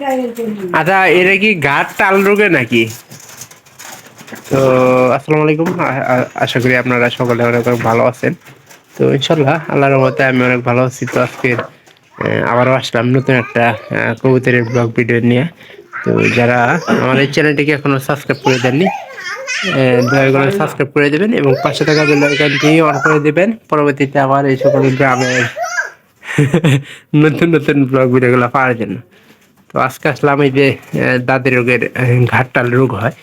কাহিনী করবি আচ্ছা এটা কি ঘাট টাল রোগে নাকি? তো আসসালামু আলাইকুম। আশা করি আপনারা সকলে অনেক অনেক ভালো আছেন। তো ইনশাল্লাহ আল্লাহর রহমতে আমি অনেক ভালো আছি। তো আজকে আবারও আসলাম নতুন একটা কবুতরের ব্লগ ভিডিও নিয়ে। তো যারা আমার এই চ্যানেলটিকে এখনও সাবস্ক্রাইব করে দেননি দয়া করে সাবস্ক্রাইব করে দেবেন এবং পাশে থাকা বেল আইকনটি অন করে দেবেন। পরবর্তীতে আবার এই সকল গ্রামের নতুন নতুন ব্লগ ভিডিওগুলো পাওয়ার জন্য। তো আজকে আসলাম এই যে দাঁতের রোগের ঘাটটাল রোগ হয়।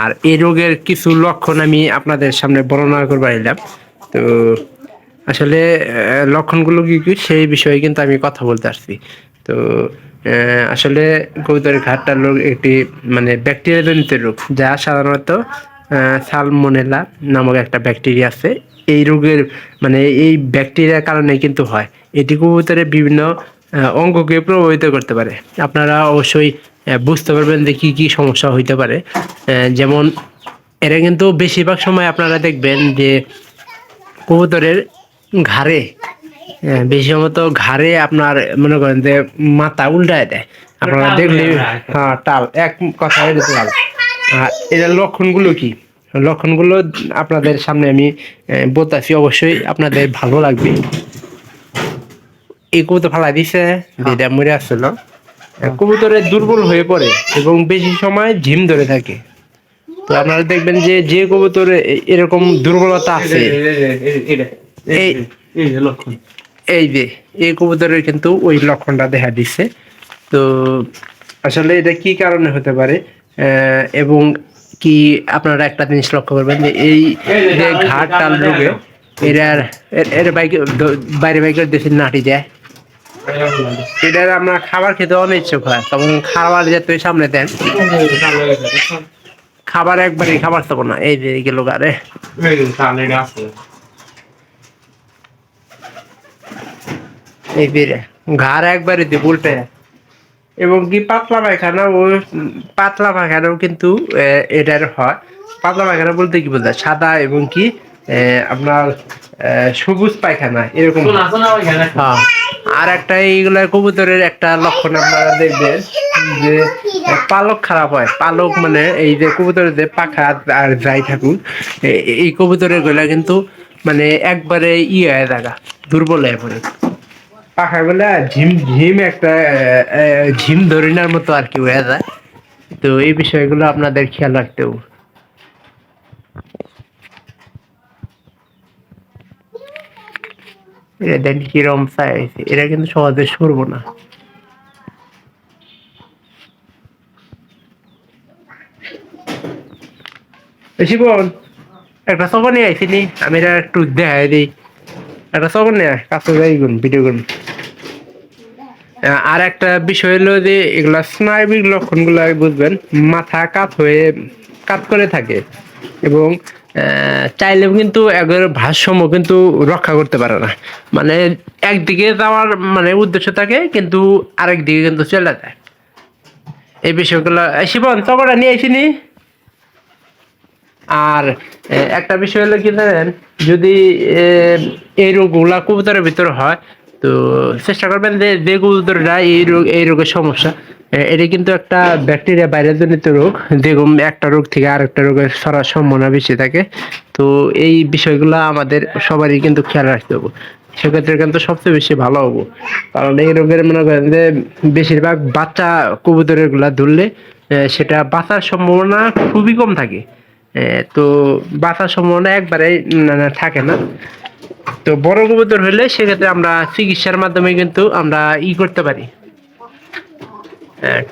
আর এই রোগের কিছু লক্ষণ আমি আপনাদের সামনে বর্ণনা করবার এলাম। তো আসলে লক্ষণগুলো কি কি সেই বিষয়ে কিন্তু আমি কথা বলতে আসছি। তো আসলে কবুতরের ঘাটটাল রোগ একটি মানে ব্যাকটেরিয়া জনিত রোগ, যা সাধারণত সালমোনেলা নামক একটা ব্যাকটেরিয়া আছে। এই রোগের মানে এই ব্যাকটেরিয়ার কারণে কিন্তু হয়। এটি কবুতরের বিভিন্ন অঙ্গকে প্রভাবিত করতে পারে। আপনারা অবশ্যই বুঝতে পারবেন যে কী কী সমস্যা হইতে পারে। যেমন এরা কিন্তু বেশিরভাগ সময় আপনারা দেখবেন যে কবুতরের ঘাড়ে বেশি সময় তো ঘাড়ে আপনার মনে করেন যে মাথা উল্টায় দেয়। আপনারা দেখলে হ্যাঁ টাল এক কথা টাল আর এটার লক্ষণগুলো কি? লক্ষণগুলো আপনাদের সামনে আমি আহ, বলতেছি। অবশ্যই আপনাদের ভালো লাগবে। এই কবুতর ফালা দিছে যেটা মরে আসছিল। কবুতরে দুর্বল হয়ে পড়ে এবং বেশি সময় ঝিম ধরে থাকে। তো আপনারা দেখবেন যে যে কবুতরে এরকম দুর্বলতা আছে এই যে এই কবুতরের কিন্তু ওই লক্ষণটা দেখা দিচ্ছে তো আসলে এটা কি কারণে হতে পারে? আহ, এবং কি আপনারা একটা জিনিস লক্ষ্য করবেন যে এই যে ঘাট টাল রোগে এটার এর- বাইকে বাইরে বাইকের দেশের নাটি দেয়। এটার আমরা খাবার খেতে অনেক ইচ্ছুক হয়, তখন খাবার যে তুই সামনে দেন, খাবার একবারই খাবার তখন না, এই যে গেল গারে এই বেরে ঘাড় একবারই দিয়ে উল্টে। এবং কি পাতলা পায়খানা ও পাতলা পায়খানাও কিন্তু এটার হয়। পাতলা পায়খানা বলতে কি বলতে সাদা এবং কি আপনার সবুজ পায়খানা এরকম। হ্যাঁ। আর একটা এইগুলা কবুতরের একটা লক্ষণ আপনারা দেখবেন যে পালক খারাপ হয়। পালক মানে এই যে কবুতরের যে পাখা আর যাই থাকুক এই কবুতরেরগুলা কিন্তু মানে একবারে ই হয়ে থাকা দুর্বল হয়ে পড়ে। পাখা গুলা ঝিম ঝিম একটা ঝিম ধরিনার মতো আর কি হয়ে যায়। তো এই বিষয়গুলো আপনাদের খেয়াল রাখতে দেন কিরম সাইজ এটা কিন্তু সহজে সরবো না। শিবন একটা সবর নিয়ে আইসি নি আমি এটা একটু দেখাই দিই। একটা আয়, কাছে যাই গুন ভিডিও গুন। আর একটা বিষয় হলো যে এগুলা স্নায়বিক লক্ষণগুলো বুঝবেন। মাথা কাত হয়ে কাত করে থাকে এবং চাইলেও কিন্তু একবার ভারসাম্য কিন্তু রক্ষা করতে পারে না। মানে একদিকে যাওয়ার মানে উদ্দেশ্য থাকে, কিন্তু আরেক দিকে কিন্তু চলে যায়। এই বিষয়গুলো শিবন, চকটা নিয়ে আসিনি? আর একটা বিষয় হলো কি জানেন, যদি এই রোগগুলা কবুতরের ভিতরে হয় তো চেষ্টা করবেন যে যে কবুতরটা এই রোগ এই রোগের সমস্যা। এটা কিন্তু একটা ব্যাকটেরিয়া ভাইরাস জনিত রোগ যেরকম একটা রোগ থেকে আরেকটা রোগের ছড়ার সম্ভাবনা বেশি থাকে। তো এই বিষয়গুলো আমাদের সবারই কিন্তু খেয়াল রাখতে হবে। সেক্ষেত্রে কিন্তু সবচেয়ে বেশি ভালো হব। কারণ এই রোগের মনে করেন যে বেশিরভাগ বাচ্চা কবুতরেরগুলা ধরলে সেটা বাঁচার সম্ভাবনা খুবই কম থাকে। তো বাঁচার সম্ভাবনা একবারে থাকে না। তো বড় কবুতর হলে সেক্ষেত্রে আমরা চিকিৎসার মাধ্যমে কিন্তু আমরা ই করতে পারি।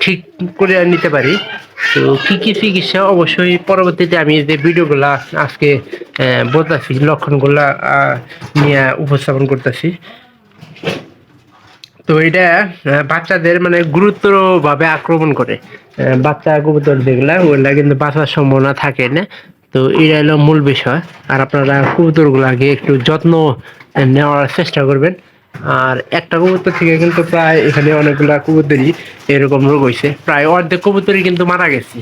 ঠিক করে নিতে পারি। তো কি কি চিকিৎসা অবশ্যই পরবর্তীতে আমি যে ভিডিওগুলা আজকে বলতেছি, লক্ষণগুলা নিয়ে উপস্থাপন করতেছি। তো এটা বাচ্চাদের মানে গুরুতরভাবে আক্রমণ করে। বাচ্চা কবুতর যেগুলা, ওগুলা কিন্তু বাঁচার সম্ভাবনা থাকে না। তো এটা হলো মূল বিষয়। আর আপনারা কবুতরগুলাকে একটু যত্ন নেওয়ার চেষ্টা করবেন। আর একটা কবুতর থেকে কিন্তু প্রায় এখানে অনেকগুলা কবুতরই এরকম রোগ হয়েছে প্রায় অর্ধেক কবুতরই কিন্তু মারা গেছে।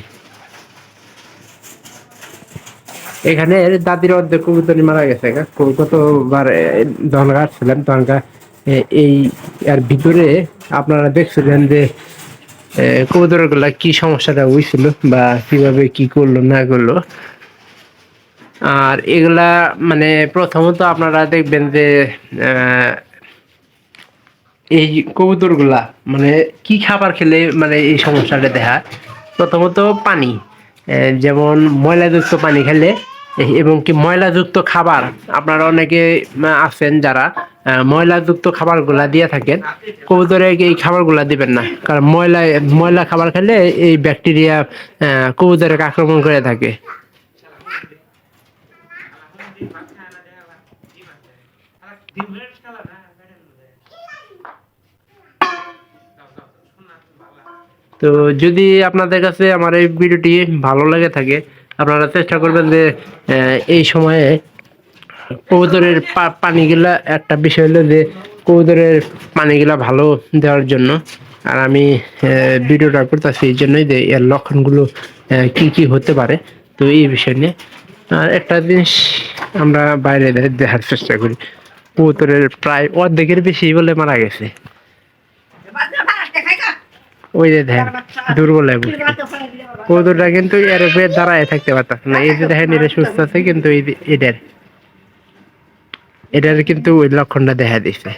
এখানে দাদির অর্ধেক কবুতরই মারা গেছে কতবার যখন আসছিলাম। তখন এই আর ভিতরে আপনারা দেখছিলেন যে কবুতরগুলা কি সমস্যাটা হয়েছিল বা কীভাবে কি করল, না করল। আর এগুলা মানে প্রথমত আপনারা দেখবেন যে এই কবুতরগুলা মানে কি খাবার খেলে মানে এই সমস্যাটা দেখা? প্রথমত পানি যেমন ময়লাযুক্ত পানি খেলে, এবং কি ময়লাযুক্ত খাবার, আপনারা অনেকে আছেন যারা ময়লাযুক্ত খাবারগুলা দিয়ে থাকেন, কবুতরে এই খাবারগুলা দিবেন না। কারণ ময়লা ময়লা খাবার খেলে এই ব্যাকটেরিয়া কবুতরকে আক্রমণ করে থাকে। তো যদি আপনাদের কাছে আমার এই ভিডিওটি ভালো লাগে থাকে, আপনারা চেষ্টা করবেন যে এই সময়ে কবুতরের পানিগুলা, একটা বিষয় হলো যে, কবুতরের পানিগুলা ভালো দেওয়ার জন্য। আর আমি ভিডিওটা করতেছি এই জন্যই যে, এর লক্ষণগুলো কি কি হতে পারে, তো এই বিষয় নিয়ে। আর একটা জিনিস আমরা বাইরে দেখার চেষ্টা করি। কবুতরের প্রায় অর্ধেকের বেশি বলে মারা গেছে। ওই যে দেখেন, দুর্বল। কবুতরটা কিন্তু এর উপরে দাঁড়ায় থাকতে পারতাম না। এই যে দেখেন, এটা সুস্থ আছে, কিন্তু এটার এটার কিন্তু ওই লক্ষণটা দেখা দিছে।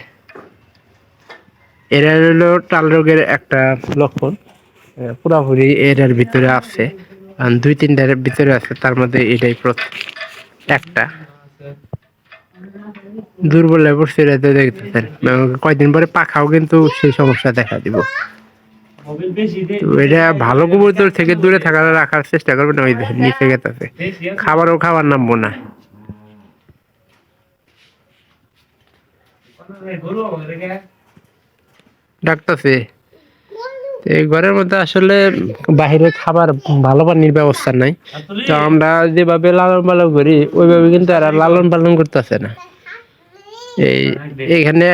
এটার হলো টাল রোগের একটা লক্ষণ। পুরাপুরি এটার ভিতরে আছে। দুই তিনটার ভিতরে আছে, তার মধ্যে এটাই প্রথম। একটা। দুর্বল পড়ছে এটা তো দেখতেছেন। এবং কয়দিন পরে পাখাও কিন্তু সেই সমস্যা দেখা দিব। এটা ভালো কবুতর থেকে দূরে থাকার রাখার চেষ্টা করবেন, ওই নিচে গেতেছে। খাবারও খাবার নামবো না। ডাকতেছে এই ঘরের মধ্যে আসলে বাইরে খাবার ভালো পানির ব্যবস্থা নাই। তো আমরা যেভাবে লালন পালন করি, ওইভাবে কিন্তু এরা লালন পালন করতেছে না। এই এখানে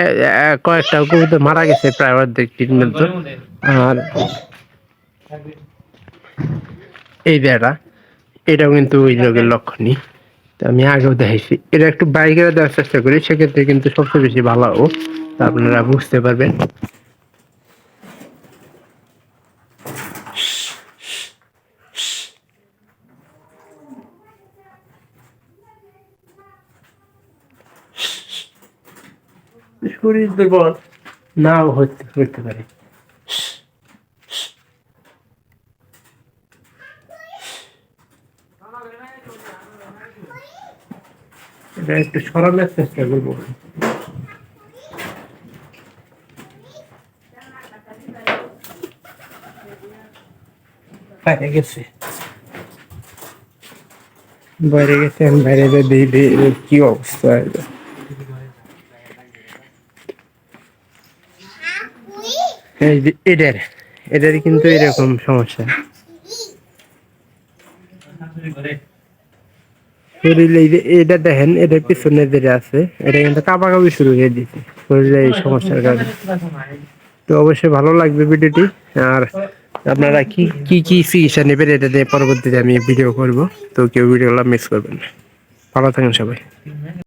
কয়েকটা কবুতর মারা গেছে প্রায় অর্ধেকটির মধ্যে আর এই বেড়া এটাও কিন্তু ওই রোগের লক্ষণই। তো আমি আগেও দেখাইছি। এটা একটু বাইকে দেওয়ার চেষ্টা করি, সেক্ষেত্রে কিন্তু সবচেয়ে বেশি ভালো আপনারা বুঝতে পারবেন। শরীর দুর্বল নাও হতে হতে পারে। একটু সরানোর চেষ্টা করব। বাইরে গেছে। বাইরে গেছে বাইরে কি অবস্থা। এটা। এই এদের এদের কিন্তু এরকম সমস্যা। এটা দেখেন এটার পিছনে যেটা আছে, এটা কিন্তু কাপাকাপি শুরু হয়ে দিচ্ছে শরীরে এই সমস্যার কারণে। তো অবশ্যই ভালো লাগবে ভিডিওটি। আর আপনারা কি কি কি চিকিৎসা নেবেন এটা নিয়ে পরবর্তীতে আমি ভিডিও করব। তো কেউ ভিডিওগুলো মিস করবেন না। ভালো থাকেন সবাই।